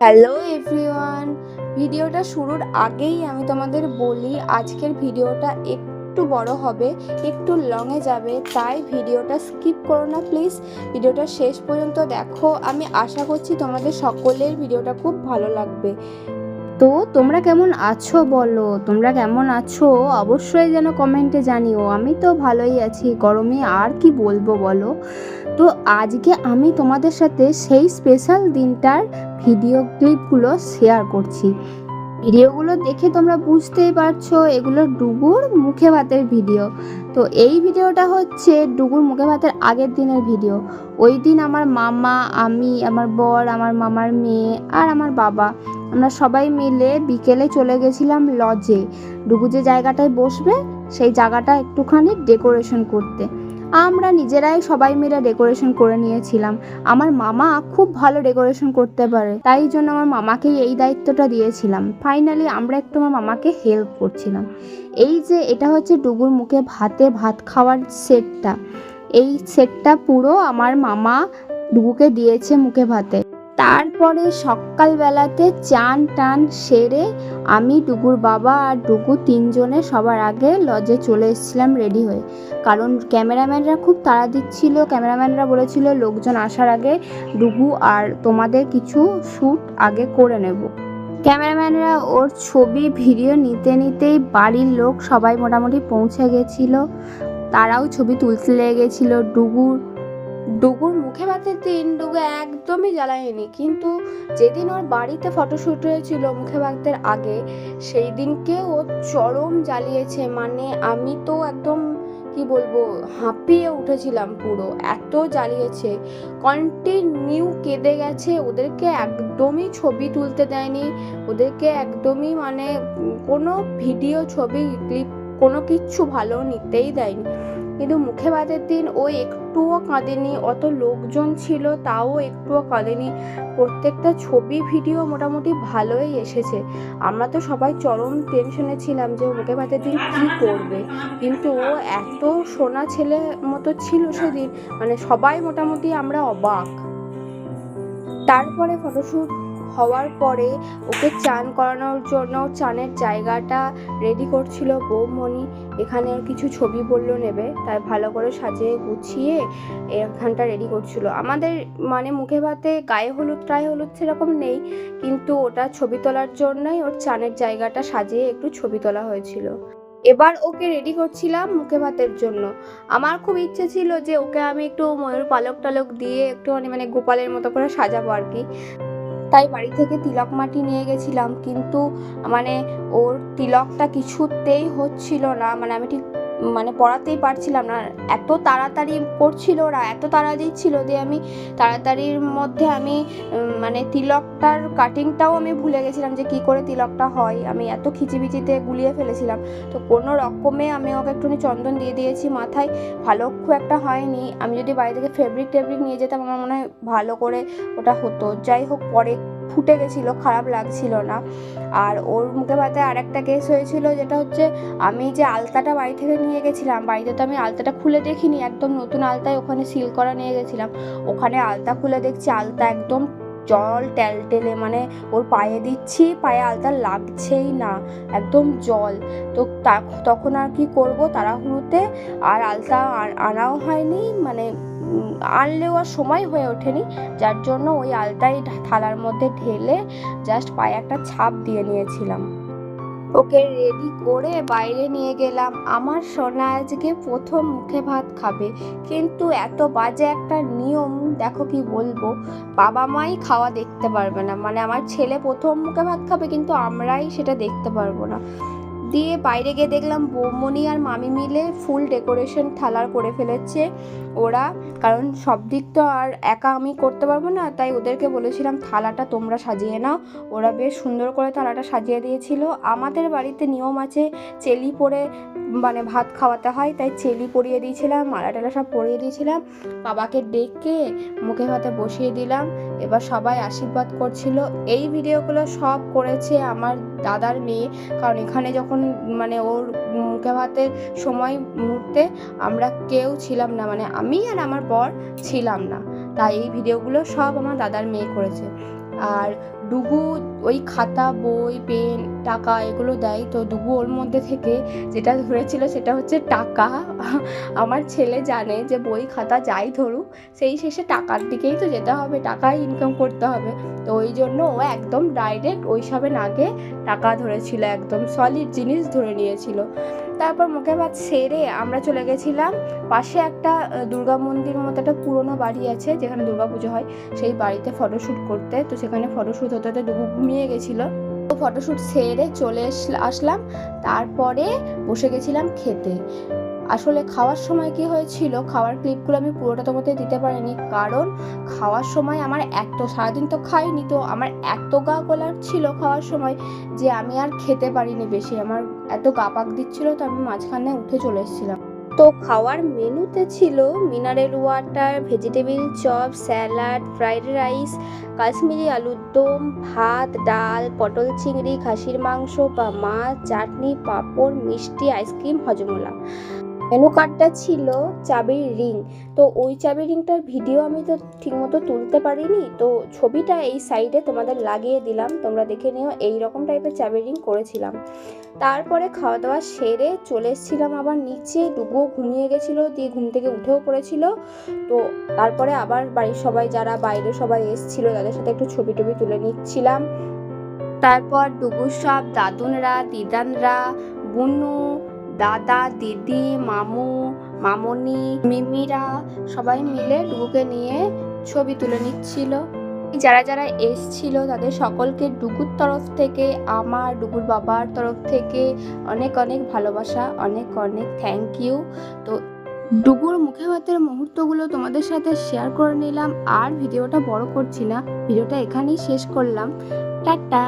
Hello everyone ভিডিওটা শুরুর আগেই আমি তোমাদের বলি, আজকের ভিডিওটা একটু বড় হবে, একটু লংয়ে যাবে, তাই ভিডিওটা স্কিপ করো না প্লিজ ভিডিওটা শেষ পর্যন্ত দেখো। আমি আশা করছি তোমাদের সকলের ভিডিওটা খুব ভালো লাগবে। তো তোমরা কেমন আছো বলো? তোমরা কেমন আছো? অবশ্যই যেন কমেন্টে জানিও। আমি তো ভালোই আছি। গরমে আর কি বলব বলো? তো আজকে আমি তোমাদের সাথে সেই স্পেশাল দিনটার ভিডিও ক্লিপগুলো শেয়ার করছি। ভিডিওগুলো দেখে তোমরা বুঝতেই পারছ এগুলো ডুগুর মুখে ভাতের ভিডিও। তো এই ভিডিওটা হচ্ছে ডুগুর মুখে ভাতের আগের দিনের ভিডিও। ওই দিন আমার মামা, আমি, আমার বর, আমার মামার মেয়ে আর আমার বাবা, আমরা সবাই মিলে বিকেলে চলে গেছিলাম লজে। ডুগু যে জায়গাটায় বসবে, সেই জায়গাটা একটুখানি ডেকোরেশন করতে। আমরা নিজেরাই সবাই মিলে ডেকোরেশন করে নিয়েছিলাম। আমার মামা খুব ভালো ডেকোরেশন করতে পারে, তাই জন্য আমার মামাকেই এই দায়িত্বটা দিয়েছিলাম। ফাইনালি আমরা একটু আমার মামাকে হেল্প করছিলাম। এই যে এটা হচ্ছে ডুগুর মুখে ভাতে ভাত খাওয়ার সেটটা এই সেটটা পুরো আমার মামা ডুগুকে দিয়েছে মুখে ভাতে। তারপরে সকালবেলাতে চান টান সেরে আমি ডুগুর বাবা আর ডুগু তিনজনে সবার আগে লজে চলে এসেছিলাম রেডি হয়ে। কারণ ক্যামেরাম্যানরা খুব তাড়া দিচ্ছিল ক্যামেরাম্যানরা বলেছিল, লোকজন আসার আগে ডুগু আর তোমাদের কিছু শ্যুট আগে করে নেব। ক্যামেরাম্যানরা ওর ছবি, ভিডিও নিতে নিতেই বাড়ির লোক সবাই মোটামুটি পৌঁছে গেছিল। তারাও ছবি তুলতে লেগে গেছিল। ডুগুর ডুগুর মুখে ভাতের দিন ডুগু একদমই জ্বালায়নি। কিন্তু যেদিন ওর বাড়িতে ফটোশ্যুট হয়েছিল মুখে ভাতের আগে সেই দিনকে ও চরম জ্বালিয়েছে। মানে আমি তো একদম, কি বলব, হাঁপিয়ে উঠেছিলাম পুরো, এত জ্বালিয়েছে। কন্টিনিউ কেঁদে গেছে, ওদেরকে একদমই ছবি তুলতে দেয়নি। ওদেরকে একদমই মানে কোনো ভিডিও ছবি ক্লিপ কোনো কিচ্ছু ভালো নিতেই দেয়নি। কিন্তু মুখে ভাতের দিন ও একটুও কাঁদেনি, অত লোকজন ছিল তাও একটুও কাঁদেনি। প্রত্যেকটা ছবি, ভিডিও মোটামুটি ভালোই এসেছে। আমরা তো সবাই চরম টেনশনে ছিলাম যে মুখে ভাতের দিন কী করবে? কিন্তু ও এত সোনা ছেলে মতো ছিল সেদিন মানে সবাই মোটামুটি আমরা অবাক। তারপরে ফটোশ্যুট হওয়ার পরে ওকে চান করানোর জন্য চানের জায়গাটা রেডি করছিল বৌমণি। এখানে কিছু ছবি বলল নেবে, তাই ভালো করে সাজিয়ে গুছিয়ে এখানটা রেডি করছিল। আমাদের মানে মুখে ভাতে গায়ে হলুদ, টায়ে হলুদ সেরকম নেই, কিন্তু ওটা ছবি তোলার জন্যই ওর চানের জায়গাটা সাজিয়ে একটু ছবি তোলা হয়েছিল। এবার ওকে রেডি করছিলাম মুখে ভাতের জন্য। আমার খুব ইচ্ছে ছিল যে ওকে আমি একটু ময়ূর পালক টালক দিয়ে একটুখানি মানে গোপালের মতো করে সাজাবো আর কি। তাই বাড়ি থেকে তিলক মাটি নিয়ে গেছিলাম, কিন্তু মানে ওর তিলকটা কিছুতেই হচ্ছিল না। মানে আমি ঠিক মানে পড়াতেই পারছিলাম না। এত তাড়াতাড়ি করছিল ওরা, এত তাড়া দিচ্ছিল যে আমি তাড়াতাড়ির মধ্যে আমি মানে তিলকটার কাটিংটাও আমি ভুলে গেছিলাম যে কি করে তিলকটা হয়। আমি এত খিচিবিচিতে গুলিয়ে ফেলেছিলাম। তো কোনো রকমে আমি ওকে একটুখানি চন্দন দিয়ে দিয়েছি মাথায়। ভালো খুব একটা হয়নি। আমি যদি বাড়ি থেকে ফেব্রিক টেব্রিক নিয়ে যেতাম, আমার মনে হয় ভালো করে ওটা হতো। যাই হোক, পরে ফুটে গেছিল, খারাপ লাগছিল না। আর ওর মুখে ভাতে আর একটা কেস হয়েছিল, যেটা হচ্ছে আমি যে আলতাটা বাড়ি থেকে নিয়ে গেছিলাম, বাড়িতে তো আমি আলতাটা খুলে দেখিনি, একদম নতুন আলতায় ওখানে সিল করা নিয়ে গেছিলাম। ওখানে আলতা খুলে দেখছি, আলতা একদম জল টেলটেলে মানে ওর পায়ে দিচ্ছি, পায়ে আলতা লাগছেই না, একদম জল। তো তখন আর কি করব, তাড়াহুড়োতে, আর আলতা আনাও হয়নি মানে আনলেও আর সময় হয়ে ওঠেনি, যার জন্য ওই আলতাই থালার মধ্যে ঢেলে জাস্ট পায়ে একটা ছাপ দিয়ে নিয়েছিলাম। ওকে রেডি করে বাইরে নিয়ে গেলাম। আমার সোনা আজকে প্রথম মুখে ভাত খাবে, কিন্তু এত বাজে একটা নিয়ম, দেখো কি বলব, বাবা মাই খাওয়া দেখতে পারবে না। মানে আমার ছেলে প্রথম মুখে ভাত খাবে, কিন্তু আমরাই সেটা দেখতে পারব না। দিয়ে বাইরে গিয়ে দেখলাম বৌমণি আর মামি মিলে ফুল ডেকোরেশন থালার করে ফেলেছে ওরা। কারণ সব দিক তো আর একা আমি করতে পারব না, তাই ওদেরকে বলেছিলাম, থালাটা তোমরা সাজিয়ে নাও। ওরা বেশ সুন্দর করে থালাটা সাজিয়ে দিয়েছিল। আমাদের বাড়িতে নিয়ম আছে, চেলি পরে মানে ভাত খাওয়াতে হয়, তাই চেলি পরিয়ে দিয়েছিলাম মালা টালা সব পরিয়ে দিয়েছিলাম। বাবাকে ডেকে মুখে ভাতে বসিয়ে দিলাম। এবার সবাই আশীর্বাদ করছিল। এই ভিডিওগুলো সব করেছে আমার দাদার মেয়ে। কারণ এখানে যখন মানে ওর মুখে ভাতের সময় মুহূর্তে আমরা কেউ ছিলাম না। মানে আমি আর আমার বর ছিলাম না। তাই এই ভিডিওগুলো সব আমার দাদার মেয়ে করেছে। আর ডুগু ওই খাতা, বই, পেন, টাকা এগুলো দেয়। তো ডুগু ওর মধ্যে থেকে যেটা ধরেছিল সেটা হচ্ছে টাকা। আমার ছেলে জানে যে বই, খাতা যাই ধরুক, সেই শেষে টাকার দিকেই তো যেতে হবে, টাকাই ইনকাম করতে হবে। তো ওই জন্য ও একদম ডাইরেক্ট ওইসবে আগে টাকা ধরেছিল, একদম সলিড জিনিস ধরে নিয়েছিল। তারপর মুখে ভাত সেরে আমরা চলে গেছিলাম। পাশে একটা দুর্গা মন্দির মতো একটা পুরোনো বাড়ি আছে, যেখানে দুর্গা পুজো হয়। সেই বাড়িতে ফটোশ্যুট করতে। তো সেখানে ফটোশ্যুট হতে হতে দুপুর ঘুমিয়ে গেছিল। ফটোশ্যুট সেরে চলে আসলাম। তারপরে বসে গেছিলাম খেতে। আসলে খাওয়ার সময় কি হয়েছিল? খাওয়ার ক্লিপগুলো আমি পুরোটা তোমাদের দিতে পারিনি। কারণ খাওয়ার সময় আমার এত, সারাদিন তো খাইনি, তো আমার এত গা গোলার ছিল খাওয়ার সময় যে আমি আর খেতে পারিনি বেশি। আমার এত গা পাক দিচ্ছিল তো আমি মাঝখানে উঠে চলে এসেছিলাম। তো খাওয়ার মেনুতে ছিল mineral water, vegetable chop, salad, fried rice, Kashmiri আলুর দম, ভাত, ডাল, পটল চিংড়ি, খাসির মাংস বা মাছ, চাটনি, পাঁপড়, মিষ্টি, আইসক্রিম, হজমোলা। মেনু কার্ডটা ছিল চাবির রিং। তো ওই চাবির রিংটার ভিডিও আমি তো ঠিকমতো তুলতে পারিনি। তো ছবিটা এই সাইডে তোমাদের লাগিয়ে দিলাম। তোমরা দেখে নিও এই রকম টাইপের চাবির রিং করেছিলাম। তারপরে খাওয়া দাওয়া সেরে চলে এসেছিলাম আবার নিচে। ডুবো ঘুমিয়ে গেছিল, দিয়ে ঘুম থেকে উঠেও পড়েছিল। তো তারপরে আবার বাড়ির সবাই যারা বাইরে সবাই এসছিল, তাদের সাথে একটু ছবি টবি তুলে নিচ্ছিলাম। তারপর ডুগুর সব দাদুনরা, দিদানরা, বুনু দাদা, দিদি, মামু, মামনি, মিমিরা সবাই মিলে ডুগুকে নিয়ে ছবি তুলে নিচ্ছিল। যারা যারা এসছিল তাদের সকলকে ডুগুর তরফ থেকে, আমার ডুগুর বাবার তরফ থেকে অনেক অনেক ভালোবাসা, অনেক অনেক থ্যাংক ইউ তো ডুগুর মুখে ভাতের মুহূর্তগুলো তোমাদের সাথে শেয়ার করে নিলাম। আর ভিডিওটা বড় করছি না, ভিডিওটা এখানেই শেষ করলাম। টাটা!